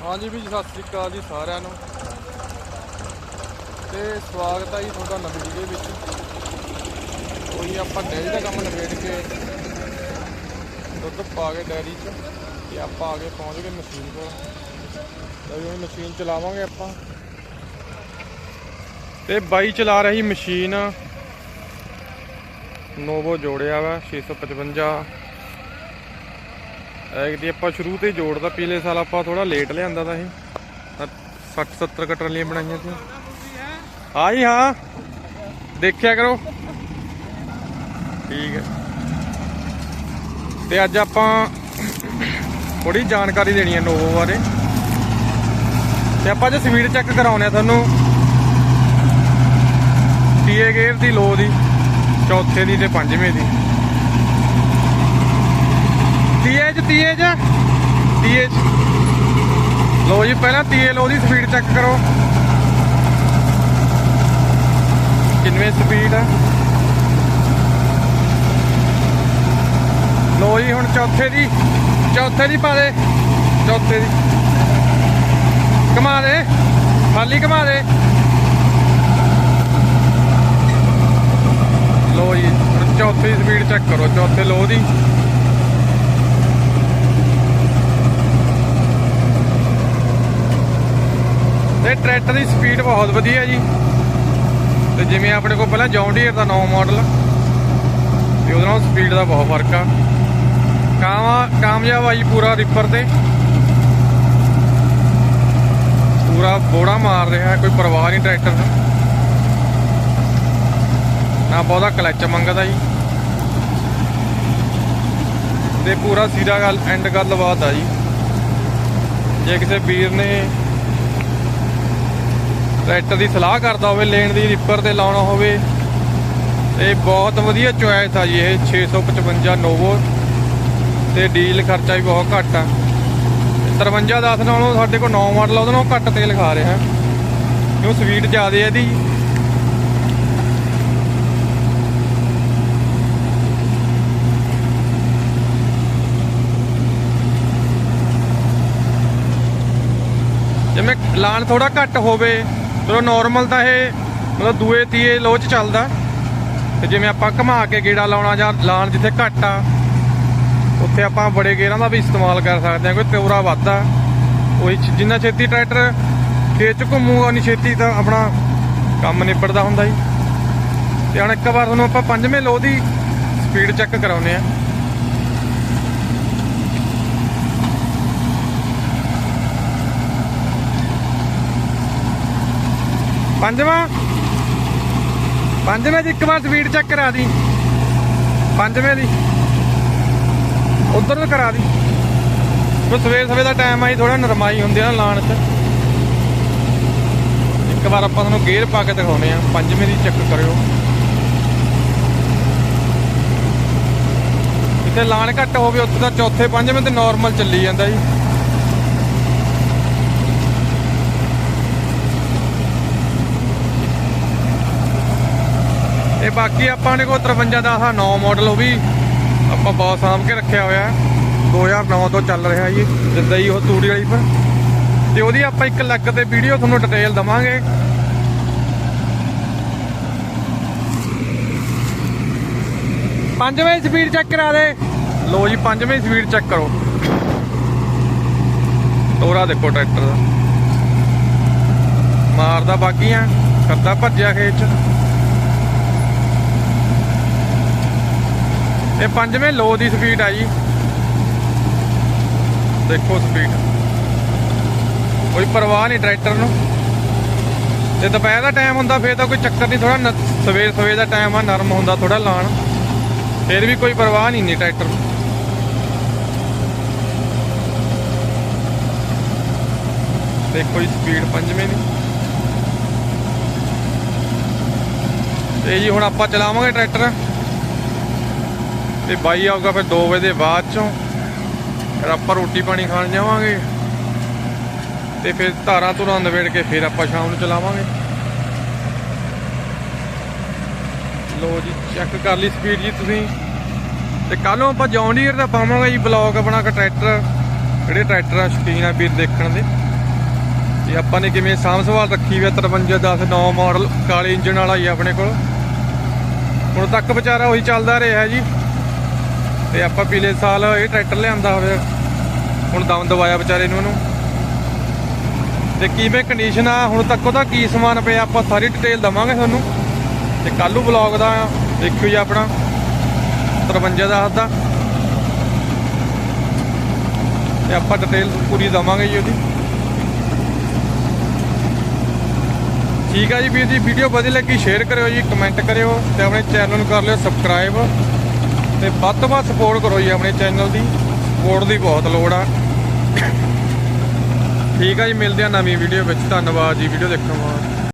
ਹਾਂਜੀ ਵੀ ਸਤਿ ਸ੍ਰੀ ਅਕਾਲ ਜੀ ਸਾਰਿਆਂ ਨੂੰ। ਤੇ ਸਵਾਗਤ ਹੈ ਜੀ ਤੁਹਾਡਾ ਨਵੀਂ ਵੀਡੀਓ ਵਿੱਚ। ਕੋਈ ਆਪਾਂ ਡੈਰੀ ਦਾ ਕੰਮ ਨਿਬੇੜ ਕੇ ਦੁੱਧ ਪਾ ਕੇ ਡੈਰੀ 'ਚ ਤੇ ਆਪਾਂ ਆ ਕੇ ਪਹੁੰਚ ਗਏ ਮਸ਼ੀਨ ਕੋਲ। ਤੇ ਹੁਣ ਮਸ਼ੀਨ ਚਲਾਵਾਂਗੇ ਆਪਾਂ। ਤੇ ਬਾਈ ਚਲਾ ਰਹੀ ਮਸ਼ੀਨ। ਨੋਵੋ ਜੋੜਿਆ ਵਾ 655 ਐਗ ਦੀ ਆਪਾਂ ਸ਼ੁਰੂ ਤੇ ਹੀ ਜੋੜਦਾ, ਪਿਛਲੇ ਸਾਲ ਆਪਾਂ ਥੋੜਾ ਲੇਟ ਲਿਆਂਦਾ ਤਾਂ ਇਹ। 60 70 ਕਟਰ ਲਈ ਬਣਾਈਆਂ ਸੀ। ਹਾਂ ਜੀ, ਹਾਂ। ਦੇਖਿਆ ਕਰੋ। ਠੀਕ ਹੈ। ਤੇ ਅੱਜ ਆਪਾਂ ਥੋੜੀ ਜਾਣਕਾਰੀ ਦੇਣੀ ਹੈ ਨੋਵੋ ਬਾਰੇ। ਤੇ ਆਪਾਂ ਜੇ ਸਪੀਡ ਚੈੱਕ ਕਰਾਉਣੇ ਆ ਤੁਹਾਨੂੰ। ਟੀਏ ਗੇਅਰ ਦੀ ਲੋ ਦੀ, ਚੌਥੇ ਦੀ ਤੇ ਪੰਜਵੇਂ ਦੀ। ਤੀਏ ਚ ਤੀਏ ਲੋ ਜੀ, ਪਹਿਲਾਂ ਤੀਏ ਲੋ ਦੀ ਸਪੀਡ ਚੈੱਕ ਕਰੋ। ਕਿੰਨਵੇਂ ਸਪੀਡ ਆ। ਲੋ ਜੀ, ਹੁਣ ਚੌਥੇ ਦੀ ਚੌਥੇ ਦੀ ਪਾ ਦੇ। ਚੌਥੇ ਦੀ। ਕਮਾ ਦੇ। ਖਾਲੀ ਕਮਾ ਦੇ। ਲੋ ਜੀ, ਹੁਣ ਚੌਥੇ ਦੀ ਸਪੀਡ ਚੈੱਕ ਕਰੋ, ਚੌਥੇ ਲੋ ਦੀ। ਤੇ ਟਰੈਕਟਰ ਦੀ ਸਪੀਡ ਬਹੁਤ ਵਧੀਆ ਜੀ। ਤੇ ਜਿਵੇਂ ਆਪਣੇ ਕੋਲ ਪਹਿਲਾਂ ਜੌਨ ਡੀਅਰ ਦਾ ਨਵਾਂ ਮਾਡਲ ਤੇ ਉਹਦੇ ਨਾਲ ਸਪੀਡ ਦਾ ਬਹੁਤ ਫ਼ਰਕ ਆ। ਕਾਮਾ, ਕਾਮਯਾਬ ਆ ਜੀ ਪੂਰਾ ਰਿਪਰ ਤੇ। ਪੂਰਾ ਬੋੜਾ ਮਾਰ ਰਿਹਾ, ਕੋਈ ਪਰਵਾਹ ਨਹੀਂ ਟਰੈਕਟਰ ਦਾ। ਨਾ ਬਹੁਤਾ ਕਲੱਚ ਮੰਗਦਾ ਜੀ। ਤੇ ਪੂਰਾ ਸਿਰਾ ਗੱਲ ਐਂਡ ਗੱਲਬਾਤ ਆ ਜੀ। ਜੇ ਕਿਸੇ ਵੀਰ ਨੇ ਟਰੈਕਟਰ ਦੀ ਸਲਾਹ ਕਰਦਾ ਹੋਵੇ ਲੈਣ ਦੀ ਰਿਪਰ ਤੇ ਲਾਉਣਾ ਹੋਵੇ। ਤੇ ਬਹੁਤ ਵਧੀਆ ਚੁਆਇਸ ਆ ਜੀ ਇਹ 655 ਨੋਵੋ ਤੇ ਡੀਜ਼ਲ ਖਰਚਾ ਵੀ ਬਹੁਤ ਘੱਟ ਆ। 5310 ਨਾਲੋਂ ਸਾਡੇ ਕੋਲ 9 ਮਾਡਲ ਆ, ਉਹਦੇ ਨਾਲੋਂ ਘੱਟ ਤੇਲ ਖਾ ਰਿਹਾ। ਕਿਉਂ ਸਪੀਡ ਜ਼ਿਆਦਾ ਆ ਇਹਦੀ? ਜਿਵੇਂ ਲਾਣ ਥੋੜਾ ਘੱਟ ਹੋਵੇ। ਚਲੋ ਨਾਰਮਲ ਤਾਂ ਇਹ ਮਤਲਬ ਦੂਏ ਤੀਏ ਲੋ ਚ ਚੱਲਦਾ। ਤੇ ਜਿਵੇਂ ਆਪਾਂ ਘੁਮਾ ਕੇ ਗੇੜਾ ਲਾਉਣਾ ਜਾਂ ਲਾਣ ਜਿੱਥੇ ਘੱਟ ਆ, ਉੱਥੇ ਆਪਾਂ ਬੜੇ ਗੇਅਰਾਂ ਦਾ ਵੀ ਇਸਤੇਮਾਲ ਕਰ ਸਕਦੇ ਹਾਂ, ਕੋਈ ਤਿਉਰਾ ਵੱਧਦਾ। ਉਹੀ ਜਿੰਨਾ ਛੇਤੀ ਟਰੈਕਟਰ ਖੇਤ ਚ ਘੁੰਮੂਗਾ ਉਨੀ ਛੇਤੀ ਤਾਂ ਆਪਣਾ ਕੰਮ ਨਿਬੜਦਾ ਹੁੰਦਾ ਜੀ। ਤੇ ਹੁਣ ਇੱਕ ਵਾਰ ਤੁਹਾਨੂੰ ਆਪਾਂ ਪੰਜਵੇਂ ਲੋ ਦੀ ਸਪੀਡ ਚੈੱਕ ਕਰਾਉਨੇ ਆ ਪੰਜਵਾਂ। ਪੰਜਵੇਂ ਦੀ ਇੱਕ ਵਾਰ ਸਪੀਡ ਚੈੱਕ ਕਰਾ ਦੀ। ਪੰਜਵੇਂ ਦੀ। ਉਧਰ ਕਰਾ ਦੀ। ਉਹ ਸਵੇਰ ਸਵੇਰ ਦਾ ਟਾਈਮ ਆਈ ਥੋੜਾ ਨਰਮਾਈ ਹੁੰਦੀ ਆ ਨਾ ਲਾਣ ਚ। ਇੱਕ ਵਾਰ ਆਪਾਂ ਤੁਹਾਨੂੰ ਗੇਅਰ ਪਾ ਕੇ ਦਿਖਾਉਨੇ ਆ ਪੰਜਵੇਂ ਦੀ ਚੈੱਕ ਕਰਿਓ। ਜਿੱਥੇ ਲਾਣ ਘੱਟ ਹੋਵੇ ਉੱਥੇ ਤਾਂ ਚੌਥੇ, ਪੰਜਵੇਂ ਤੇ ਨਾਰਮਲ ਚੱਲੀ ਜਾਂਦਾ ਜੀ। ਇਹ ਬਾਕੀ ਆਪਾਂ ਨੇ ਕੋ 53 ਦਾ ਆਹ 9 ਮਾਡਲ ਉਹ ਵੀ ਆਪਾਂ ਬਹੁਤ ਸਾਂਭ ਕੇ ਰੱਖਿਆ ਹੋਇਆ ਹੈ। 2009 ਤੋਂ ਚੱਲ ਰਿਹਾ ਜੀ, ਜਿੱਦਾਂ ਹੀ ਉਹ ਤੂੜੀ ਵਾਲੀ ਪਰ ਤੇ ਉਹਦੀ ਆਪਾਂ ਇੱਕ ਲੱਗ ਤੇ ਵੀਡੀਓ ਤੁਹਾਨੂੰ ਡਿਟੇਲ ਦਵਾਂਗੇ। ਪੰਜਵੇਂ ਸਪੀਡ ਚੈੱਕ ਕਰਾ ਦੇ। ਲੋ ਜੀ, ਪੰਜਵੇਂ ਸਪੀਡ ਚੈੱਕ ਕਰੋ। ਤੋਰਾ ਦੇਖੋ ਟਰੈਕਟਰ ਦਾ। ਮਾਰਦਾ ਬਾਗੀਆਂ ਕਰਦਾ ਭੱਜਿਆ ਖੇਤ ਚ। ਇਹ ਪੰਜਵੇਂ ਲੋ ਦੀ ਸਪੀਡ ਆ ਜੀ। ਦੇਖੋ ਸਪੀਡ। ਕੋਈ ਪਰਵਾਹ ਨਹੀਂ ਟਰੈਕਟਰ ਨੂੰ। ਜੇ ਦੁਪਹਿਰ ਦਾ ਟਾਈਮ ਹੁੰਦਾ, ਫੇਰ ਤਾਂ ਕੋਈ ਚੱਕਰ ਨਹੀਂ ਥੋੜਾ ਸਵੇਰ ਸਵੇਰ ਦਾ ਟਾਈਮ ਆ, ਨਰਮ ਹੁੰਦਾ ਥੋੜਾ ਲਾਣ। ਫੇਰ ਵੀ ਕੋਈ ਪਰਵਾਹ ਨਹੀਂ ਨੀ ਟਰੈਕਟਰ ਨੂੰ। ਦੇਖੋ ਜੀ ਸਪੀਡ ਪੰਜਵੇਂ ਦੀ। ਤੇ ਜੀ ਹੁਣ ਆਪਾਂ ਚਲਾਵਾਂਗੇ ਟਰੈਕਟਰ। ਤੇ ਬਾਈ ਆਊਗਾ ਫਿਰ 2 ਵਜੇ ਦੇ ਬਾਅਦ ਚੋਂ। ਫਿਰ ਆਪਾਂ ਰੋਟੀ ਪਾਣੀ ਖਾਣ ਜਾਵਾਂਗੇ। ਤੇ ਫਿਰ ਧਾਰਾਂ ਧੁਰਾਂ ਨਵੇੜ ਕੇ ਫਿਰ ਆਪਾਂ ਸ਼ਾਮ ਨੂੰ ਚਲਾਵਾਂਗੇ। ਲੋ ਜੀ ਚੈੱਕ ਕਰ ਲਈ ਸਪੀਡ ਜੀ ਤੁਸੀਂ। ਤੇ ਕੱਲ ਨੂੰ ਆਪਾਂ ਜੌਨ ਡੀਅਰ ਦਾ ਪਾਵਾਂਗੇ ਜੀ ਬਲੌਗ, ਆਪਣਾ ਕ ਟਰੈਕਟਰ ਜਿਹੜੇ ਟਰੈਕਟਰ ਆ, ਸ਼ੌਕੀਨ ਆ ਵੀਰ ਦੇਖਣ ਦੇ। ਤੇ ਆਪਾਂ ਨੇ ਕਿਵੇਂ ਸਾਂਭ ਸੰਭਾਲ ਰੱਖੀ ਹੋਈ 53 10 9 ਮਾਡਲ ਕਾਲੇ ਇੰਜਨ ਵਾਲਾ ਹੀ ਆਪਣੇ ਕੋਲ। ਹੁਣ ਤੱਕ ਵਿਚਾਰਾ ਉਹੀ ਚੱਲਦਾ ਰਿਹਾ ਜੀ। ਤੇ ਆਪਾਂ ਪਿਛਲੇ ਸਾਲ ਇਹ ਟਰੈਕਟਰ ਲਿਆਂਦਾ ਹੋਵੇ। ਹੁਣ ਦਮ ਦਵਾਇਆ ਵਿਚਾਰੇ ਨੂੰ ਇਹਨੂੰ। ਤੇ ਕਿਵੇਂ ਕੰਡੀਸ਼ਨ ਆ, ਹੁਣ ਤੱਕ ਉਹਦਾ ਕੀ ਸਮਾਨ ਪਿਆ, ਆਪਾਂ ਸਾਰੀ ਡਿਟੇਲ ਦਵਾਂਗੇ ਤੁਹਾਨੂੰ। ਤੇ ਕੱਲੂ ਬਲੌਗ ਦਾ ਦੇਖਿਓ ਜੀ ਆਪਣਾ 53 ਦਾ ਹੱਦਾ ਤੇ ਆਪਾਂ ਡਿਟੇਲ ਪੂਰੀ ਦਵਾਂਗੇ ਜੀ ਉਹਦੀ। ਠੀਕ ਆ ਜੀ ਵੀਰ ਜੀ ਵੀਡੀਓ ਵਧੀਆ ਲੱਗੀ ਸ਼ੇਅਰ ਕਰਿਓ ਜੀ ਕਮੈਂਟ ਕਰਿਓ ਤੇ ਆਪਣੇ ਚੈਨਲ ਨੂੰ ਕਰ ਲਿਓ ਸਬਸਕ੍ਰਾਈਬ ਤੇ ਵੱਧ ਤੋਂ ਵੱਧ ਸਪੋਰਟ ਕਰੋ ਜੀ ਆਪਣੇ ਚੈਨਲ ਦੀ। ਸਪੋਰਟ ਦੀ ਬਹੁਤ ਲੋੜ ਆ। ਠੀਕ ਆ ਜੀ, ਮਿਲਦੇ ਆ ਨਵੀਂ ਵੀਡੀਓ ਵਿੱਚ। ਧੰਨਵਾਦ ਜੀ ਵੀਡੀਓ ਦੇਖਣ ਵਾਸਤੇ।